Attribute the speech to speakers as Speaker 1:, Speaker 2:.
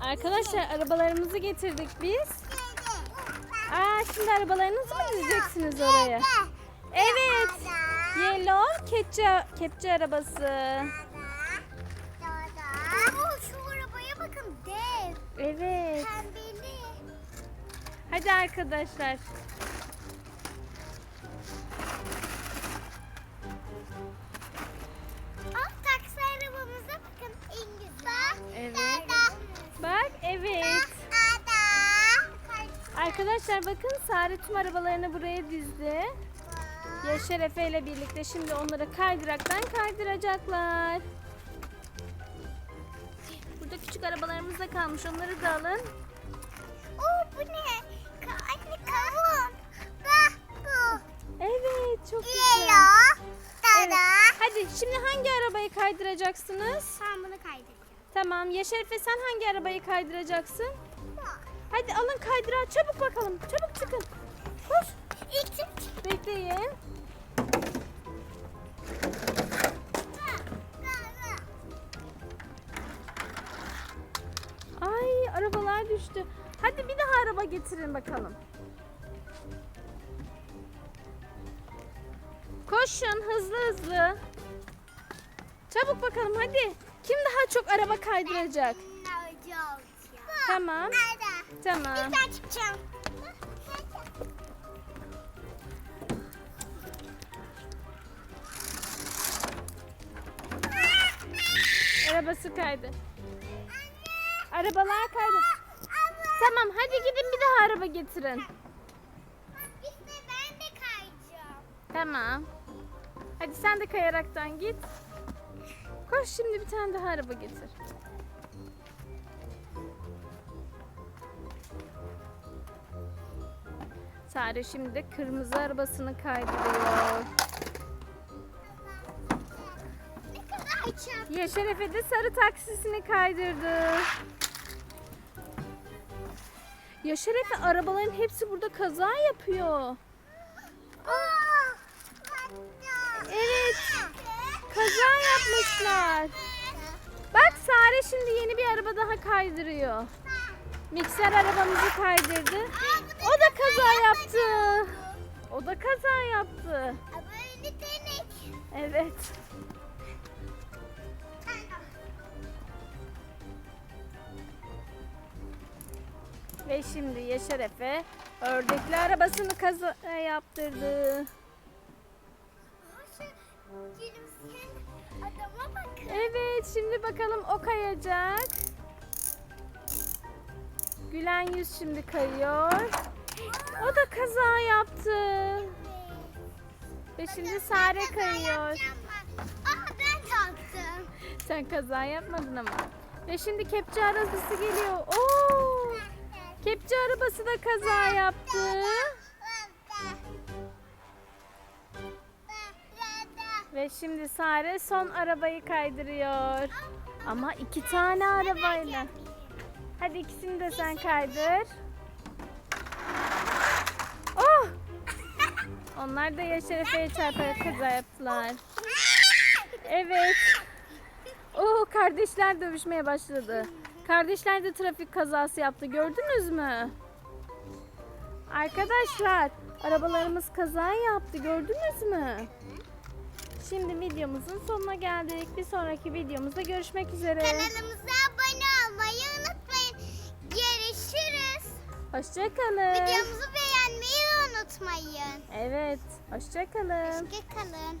Speaker 1: Arkadaşlar arabalarımızı getirdik biz. Aa şimdi arabalarınızı mı dizeceksiniz oraya? Evet. Yellow kepçe, kepçe arabası.
Speaker 2: Oo, şu arabaya bakın dev.
Speaker 1: Evet.
Speaker 2: Pembeli.
Speaker 1: Hadi arkadaşlar. Arkadaşlar bakın Sare tüm arabalarını buraya dizdi. Yaşar Efe ile birlikte şimdi onları kaydıraktan kaydıracaklar. Burada küçük arabalarımız da kalmış. Onları da alın.
Speaker 2: Oo bu ne? Anne kavun. Bak bu.
Speaker 1: Evet çok güzel.
Speaker 2: Yellow.
Speaker 1: Evet. Hadi şimdi hangi arabayı kaydıracaksınız?
Speaker 2: Ben bunu kaydedeceğim.
Speaker 1: Tamam. Yaşar Efe sen hangi arabayı kaydıracaksın?
Speaker 2: Bak.
Speaker 1: Hadi alın kaydırağı çabuk bakalım. Çabuk çıkın. Koş. Bekleyin. Ay arabalar düştü. Hadi bir daha araba getirin bakalım. Koşun hızlı hızlı. Çabuk bakalım hadi. Kim daha çok araba kaydıracak? Tamam. Tamam.
Speaker 2: Ben çıkacağım.
Speaker 1: Arabası kaydı. Arabalar kaydı. Tamam hadi gidin bir daha araba getirin.
Speaker 2: İşte ben de kayacağım.
Speaker 1: Tamam. Hadi sen de kayaraktan git. Koş şimdi bir tane daha araba getir. Sare şimdi de kırmızı arabasını kaydırıyor.
Speaker 2: Ne.
Speaker 1: Yaşar Efe de sarı taksisini kaydırdı. Yaşar Efe arabaların hepsi burada kaza yapıyor. Evet. Kaza yapmışlar. Bak Sare şimdi yeni bir araba daha kaydırıyor. Mikser arabamızı kaydırdı. Kaza yaptı. O da kaza yaptı.
Speaker 2: Böyle denek.
Speaker 1: Evet. Ve şimdi Yaşar Efe ördekli arabasını kaza yaptırdı. Evet şimdi bakalım o kayacak. Gülen yüz şimdi kayıyor. O da kaza yaptı. Ve şimdi Sare kayıyor.
Speaker 2: Aha ben kalktım.
Speaker 1: Sen kaza yapmadın ama. Ve şimdi kepçe arabası geliyor. Oo! Kepçe arabası da kaza yaptı. Ve şimdi Sare son arabayı kaydırıyor. Ama iki tane arabayla. Hadi ikisini de sen kaydır. Onlar da Yaşar Efe'ye çarparak kaza yaptılar. Evet. Oh kardeşler dövüşmeye başladı. Kardeşler de trafik kazası yaptı. Gördünüz mü? Arkadaşlar arabalarımız kaza yaptı. Gördünüz mü? Şimdi videomuzun sonuna geldik. Bir sonraki videomuzda görüşmek üzere.
Speaker 2: Kanalımıza abone olmayı unutmayın. Görüşürüz.
Speaker 1: Hoşçakalın.
Speaker 2: Videomuzu beğenmeyi unutmayın.
Speaker 1: Evet. Hoşçakalın.
Speaker 2: Hoşçakalın.